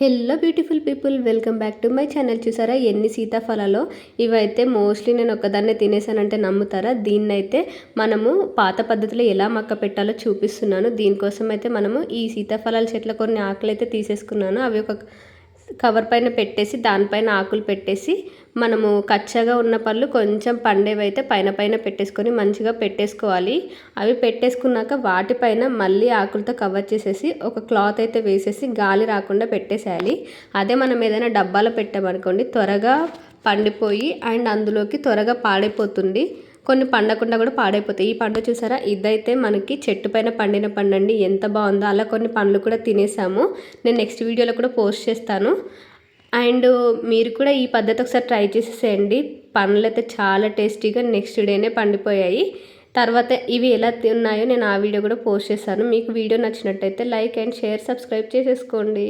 Hello beautiful people welcome back to my channel చూసారా? ఎన్ని సీతాఫలాలో? ఇవైతే మోస్ట్లీ నేను ఒకదాన్నే తినేసానంటే నమ్ముతారా? దీన్నైతే మనము పాత పద్ధతిలో ఎలా మక్క పెట్టాలో చూపిస్తున్నాను. దీనికోసం అయితే మనము ఈ సీతాఫలాల చెట్ల కొన్ని ఆకులు అయితే తీసేసుకున్నాను. అవి ఒక కవర్ పైన పెట్టేసి దానిపైన ఆకులు పెట్టేసి మనము కచ్చగా ఉన్న పళ్ళు కొంచెం పండేవైతే పైన పైన పెట్టేసుకొని మంచిగా పెట్టేసుకోవాలి. అవి పెట్టేసుకున్నాక వాటిపైన మళ్ళీ ఆకులతో కవర్ చేసేసి ఒక క్లాత్ అయితే వేసేసి గాలి రాకుండా పెట్టేసేయాలి. అదే మనం ఏదైనా డబ్బాలో పెట్టామనుకోండి త్వరగా పండిపోయి అండ్ అందులోకి త్వరగా పాడైపోతుంది. కొన్ని పండకుండా కూడా పాడైపోతాయి. ఈ పండు చూసారా? ఇదైతే మనకి చెట్టు పైన పండిన పండండి. ఎంత బాగుందో. అలా కొన్ని పండ్లు కూడా తినేసాము. నేను నెక్స్ట్ వీడియోలో కూడా పోస్ట్ చేస్తాను. అండ్ మీరు కూడా ఈ పద్ధతి ఒకసారి ట్రై చేసేసేయండి. పండ్లు అయితే చాలా టేస్టీగా నెక్స్ట్ డేనే పండిపోయాయి. తర్వాత ఇవి ఎలా ఉన్నాయో నేను ఆ వీడియో కూడా పోస్ట్ చేశాను మీకు వీడియో నచ్చినట్టయితే లైక్ అండ్ షేర్ సబ్స్క్రైబ్ చేసేసుకోండి.